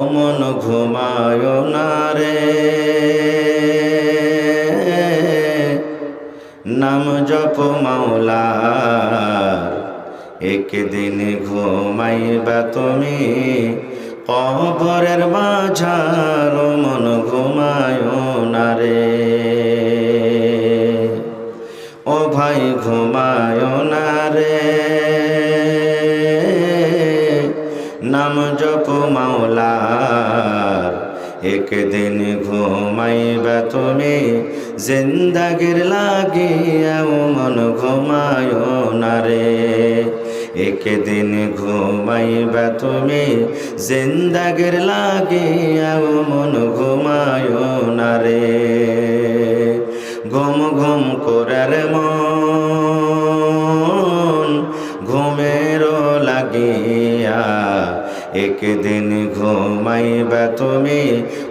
মন ঘুমায় না রে। নাম জপ মাওলার একদিন ঘুমাইবা তুমি। কবরের মাঝার মন ঘুমায় না রে। ও ভাই, ঘুমায় না রে। নাম জপ মাওলার একদিন ঘুমাইবা তুমি, জিন্দাগির লাগিয়াও মন ঘুমায় না রে। একদিন ঘুমাইবা তুমি, জিন্দাগির লাগিয়াও মন ঘুমায় না রে। ঘুম ঘুম করার মন একদিন ঘুমাইবা তুমি,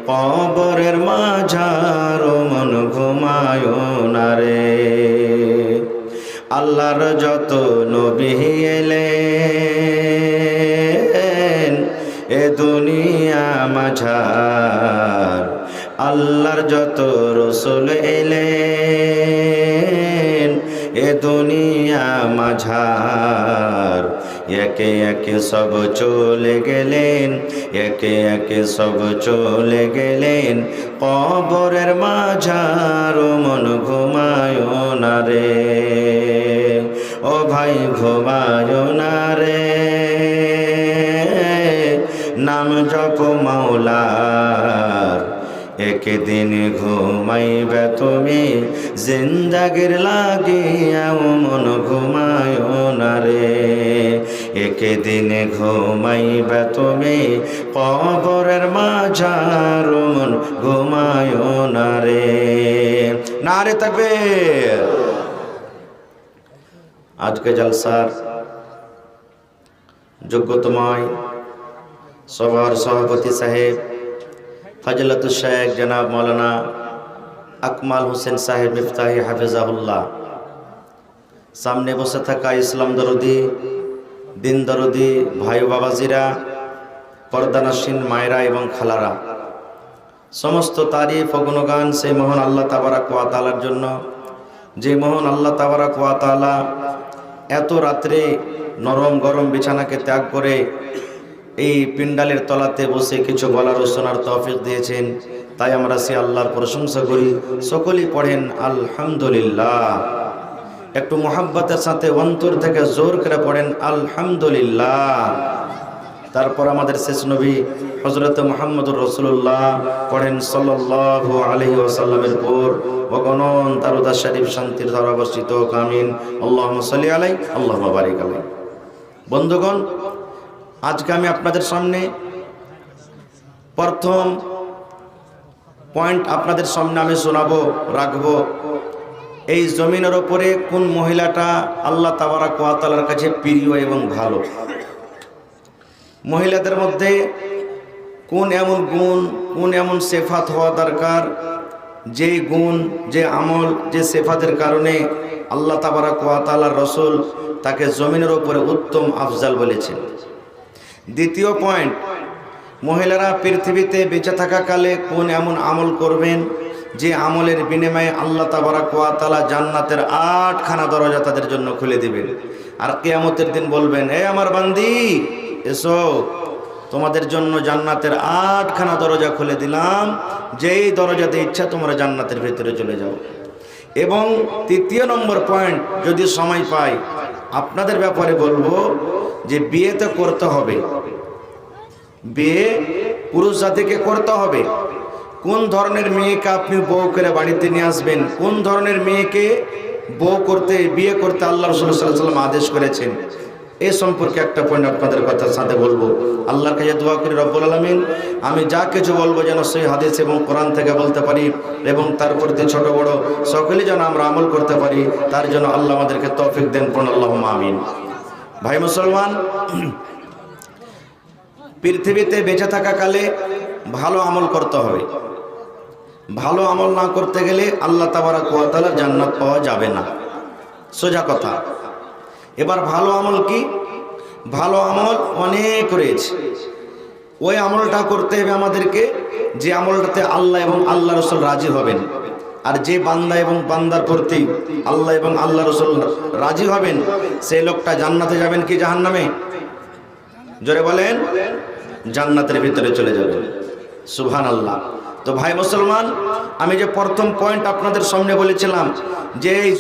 কবরের মাঝার মন ঘুমায় না রে। আল্লাহর যত নবী এলেন, এ দুনিয়া মাঝার। আল্লাহর যত রসুল এলেন, এ দুনিয়া মাঝার। একে একে সব চলে গেলেন, একে একে সব চলে গেলেন। কবরের মাঝার মন ঘুমায় না রে, ও ভাই ঘুমায় না রে। নাম জপ মাওলার একদিন ঘুমাইবে তুমি, জিন্দাগির লাগিয়াও মন ঘুমায় না রে। একদিন ঘুমাইবে তুমি, কবরের মাঝার মন ঘুমায় না রে। না রে থাকবে আজকে জলসার যোগ্যতময় সভার সভাপতি সাহেব ফজলত শেখ জনাব মৌলানা আকমাল হোসেন সাহেব মিফতাহি হাফিজাহুল্লাহ। সামনে বসে থাকা ইসলাম দরদি, দিন দরদি, ভাই বাবাজিরা, পর্দানাসীন মায়েরা এবং খালারা। সমস্ত তারিফ ও গুণগান সেই মোহন আল্লাহ তাবারা কোয়াতালার জন্য। যে মোহন আল্লাহ তাবারা কোয়া তালা এত রাত্রে নরম গরম বিছানাকে ত্যাগ করে এই পিন্ডালের তলাতে বসে কিছু বলার ও শোনার তৌফিক দিয়েছেন। তাই আমরা সে আল্লাহর প্রশংসা করি। সকলেই পড়েন, আলহামদুলিল্লাহ। একটু মোহাব্বতের সাথে অন্তর থেকে জোর করে পড়েন, আলহামদুলিল্লাহ। তারপর আমাদের শেষ নবী হজরত মোহাম্মদুর রসুল্লাহ পড়েন সাল্লাহ আলহি ওসাল্লামের পর অগণন তারুদা শরীফ শান্তির অবস্থিত কামিন আল্লাহ সাল্লি আলাই আল্লাহ বারিক আলাই বন্ধুগণ আজকে আমি আপনাদের সামনে প্রথম পয়েন্ট আপনাদের সামনে আমি শোনাবো, রাখব। এই জমিনের ওপরে কোন মহিলাটা আল্লাহ তাবারা কোয়াতালার কাছে প্রিয় এবং ভালো? মহিলাদের মধ্যে কোন এমন গুণ, কোন এমন সেফাত হওয়া দরকার? যে গুণ, যে আমল, যে সেফাতের কারণে আল্লাহ তাবারা কোয়াতালার রসুল তাকে জমিনের ওপরে উত্তম আফজাল বলেছেন। দ্বিতীয় পয়েন্ট মহিলারা পৃথিবীতে বেঁচে থাকাকালে কোন এমন আমল করবেন যে আমলের বিনিময়ে আল্লাহ তাবারা কোয়াতালা জান্নাতের আটখানা দরজা তাদের জন্য খুলে দিবেন। আর কেয়ামতের দিন বলবেন, এ আমার বান্দি, এসো, তোমাদের জন্য জান্নাতের আটখানা দরজা খুলে দিলাম। যেই দরজাতে ইচ্ছা তোমরা জান্নাতের ভেতরে চলে যাও। এবং তৃতীয় নম্বর পয়েন্ট যদি সময় পাই, আপনাদের ব্যাপারে বলব যে বিয়ে তো করতে হবে। বিয়ে পুরুষ জাতিকে করতে হবে। কোন ধরনের মেয়েকে আপনি বউ করে বাড়িতে নিয়ে আসবেন? কোন ধরনের মেয়েকে বউ করতে, বিয়ে করতে আল্লাহ রসুল্লাহ সাল্লাম আদেশ করেছেন? এ সম্পর্কে একটা পয়েন্ট আপনাদের কথার সাথে বলব। আল্লাহর কাছে দোয়া করি, রব্বুল আলমিন, আমি যা কিছু বলব যেন সেই হাদিস এবং কোরআন থেকে বলতে পারি এবং তার প্রতি ছোট বড় সকলেই যেন আমরা আমল করতে পারি, তার জন্য আল্লাহ আমাদেরকে তৌফিক দেন কোন আল্লাহ আমিন। ভাই মুসলমান, পৃথিবীতে বেঁচে থাকা কালে ভালো আমল করতে হবে। ভালো আমল না করতে গেলে আল্লাহ তাবারা কোয়াতালার জান্নাত পাওয়া যাবে না। সোজা কথা। এবার ভালো আমল কি? ভালো আমল অনেক রয়েছে। ওই আমলটা করতে হবে আমাদেরকে যে আমলটাতে আল্লাহ এবং আল্লাহ রসুল রাজি হবেন। আর যে বান্দা এবং বান্দার প্রতি আল্লাহ এবং আল্লাহ রসুল রাজি হবেন, সেই লোকটা জান্নাতে যাবেন কি জাহান নামে জোরে বলেন, জান্নাতের ভিতরে চলে যাবেন। সুহান আল্লাহ তো ভাই মুসলমান, আমি যে প্রথম পয়েন্ট আপনাদের সামনে বলেছিলাম যে এই